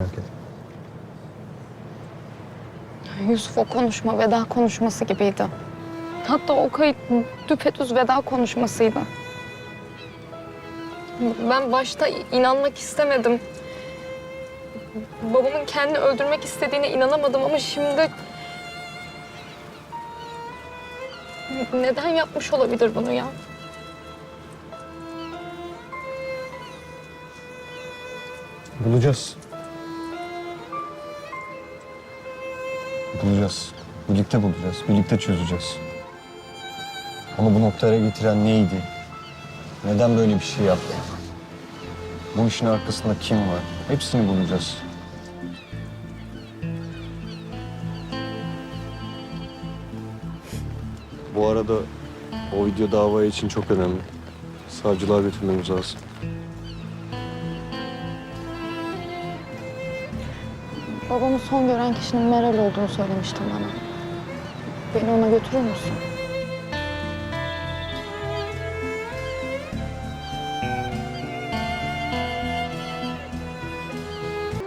Merak etme. Yusuf o konuşma veda konuşması gibiydi. Hatta o kayıt düpedüz veda konuşmasıydı. Ben başta inanmak istemedim. Babamın kendini öldürmek istediğine inanamadım ama şimdi... Neden yapmış olabilir bunu ya? Bulacağız. Bulacağız. Birlikte bulacağız. Birlikte çözeceğiz. Onu bu noktaya getiren neydi? Neden böyle bir şey yaptı? Bu işin arkasında kim var? Hepsini bulacağız. Bu arada o video dava için çok önemli. Savcılığa götürmemiz lazım. Babamı son gören kişinin Meral olduğunu söylemiştin bana. Beni ona götürür müsün?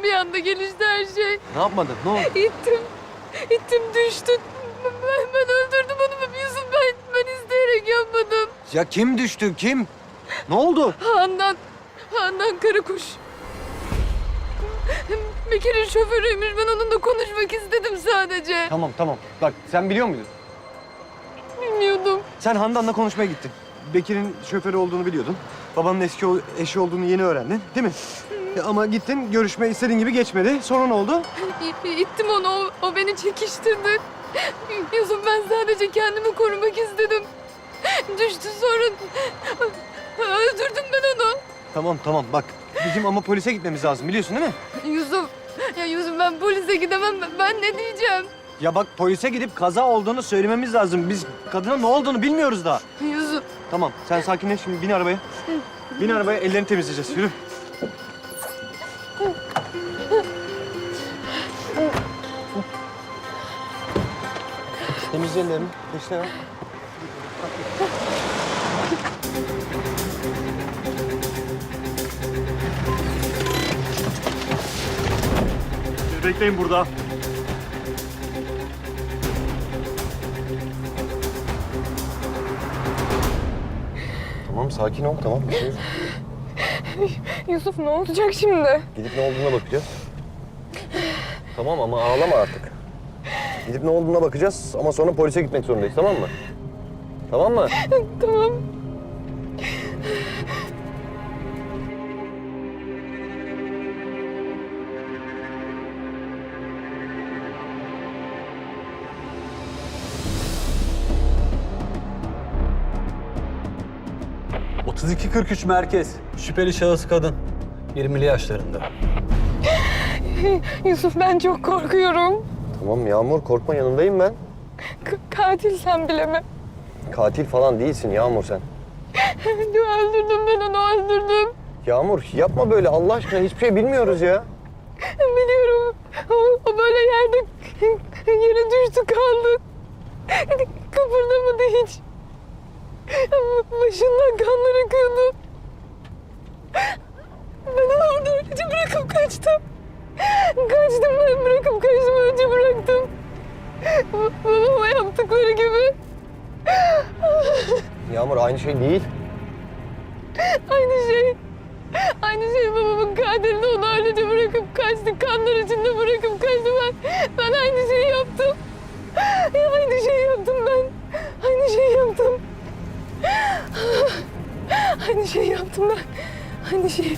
Bir anda gelişti her şey. Ne yapmadın? Ne oldu? İttim. İttim düştü. Ben, ben öldürdüm onu. Yusuf ben, ben isteyerek yapmadım. Ya kim düştü? Kim? Ne oldu? Handan, Handan Karakuş. Bekir'in şoförüymüş. Ben onunla konuşmak istedim sadece. Tamam tamam. Bak sen biliyor muydun? Bilmiyordum. Sen Handan'la konuşmaya gittin. Bekir'in şoförü olduğunu biliyordun. Babanın eski o- eşi olduğunu yeni öğrendin, değil mi? Ama gittin, görüşme istediğin gibi geçmedi. Sonra ne oldu? İ- İttim onu. O, o beni çekiştirdi. Yusuf ben sadece kendimi korumak istedim. Düştü sonra öldürdüm ben onu. Tamam tamam bak. Bizim ama polise gitmemiz lazım biliyorsun değil mi? Yusuf, ya Yusuf ben polise gidemem. Ben ne diyeceğim? Ya bak polise gidip kaza olduğunu söylememiz lazım. Biz kadına ne olduğunu bilmiyoruz daha. Yusuf, Tamam sen sakinleş şimdi bin arabaya. Bin arabaya ellerini temizleyeceğiz. Yürü. Temizle ellerini. İşte. Siz bekleyin burada. Tamam sakin ol tamam. Bir şey yok. Yusuf ne olacak şimdi? Gidip ne olduğuna bakacağız. Tamam ama ağlama artık. Gidip ne olduğuna bakacağız ama sonra polise gitmek zorundayız tamam mı? Tamam mı? Tamam. ...32-43 merkez. Şüpheli şahıs kadın. 20'li yaşlarında. Yusuf ben çok korkuyorum. Tamam Yağmur korkma yanındayım ben. K- katil sen bile mi? Katil falan değilsin Yağmur sen. öldürdüm ben onu öldürdüm. Yağmur yapma böyle Allah aşkına hiçbir şey bilmiyoruz ya. Biliyorum. O, o böyle yerde yere düştü kaldı. Kıpırdamadı hiç. Başından kanlar akıyordu. Ben onu orada öylece bırakıp kaçtım. Kaçtım ben bırakıp kaçtım önce bıraktım. Babama yaptıkları gibi. Yağmur aynı şey değil. Aynı şey. Aynı şey babamın katilini onu öylece bırakıp kaçtı. Kanlar içinde Aynı şeyi yaptım ben. Aynı şeyi.